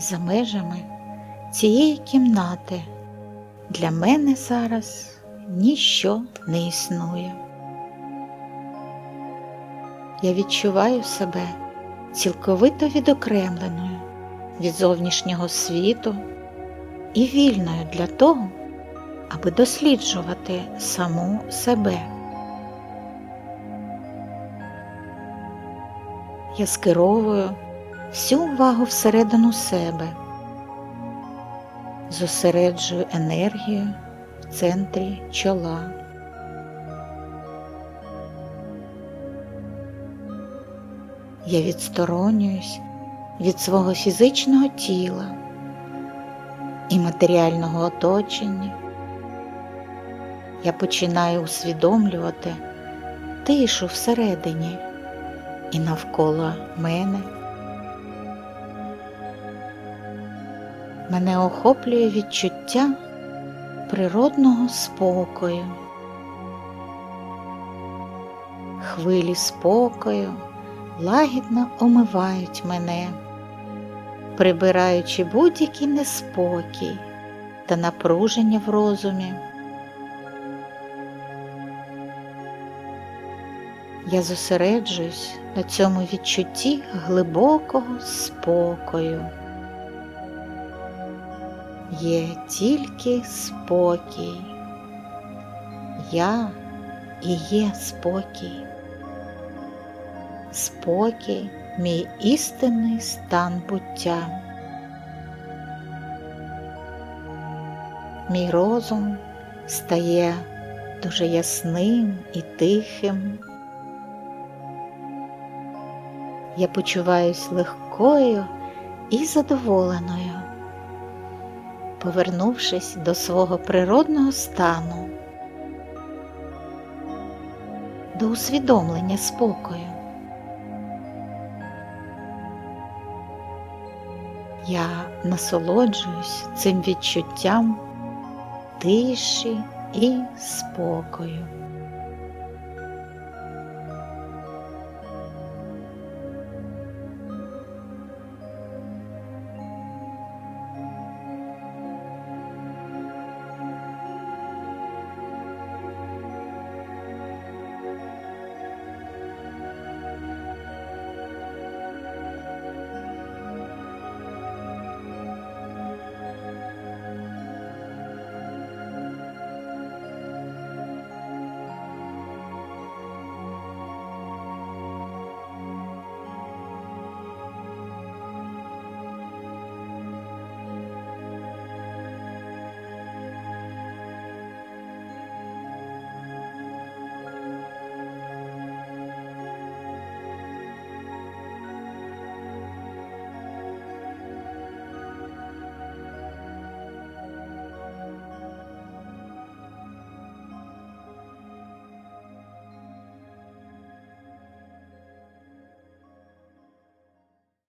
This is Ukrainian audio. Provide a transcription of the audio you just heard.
за межами цієї кімнати для мене зараз ніщо не існує. Я відчуваю себе цілковито відокремленою від зовнішнього світу і вільною для того, аби досліджувати саму себе. Я скеровую всю увагу всередину себе, зосереджую енергію в центрі чола. Я відсторонююсь від свого фізичного тіла і матеріального оточення. Я починаю усвідомлювати тишу всередині і навколо мене. Мене охоплює відчуття природного спокою, хвилі спокою лагідно омивають мене, прибираючи будь-який неспокій та напруження в розумі. Я зосереджуюсь на цьому відчутті глибокого спокою. Є тільки спокій. Я і є спокій. Спокій мій істинний стан буття. Мій розум стає дуже ясним і тихим. Я почуваюсь легкою і задоволеною, повернувшись до свого природного стану, до усвідомлення спокою. Я насолоджуюсь цим відчуттям тиші і спокою.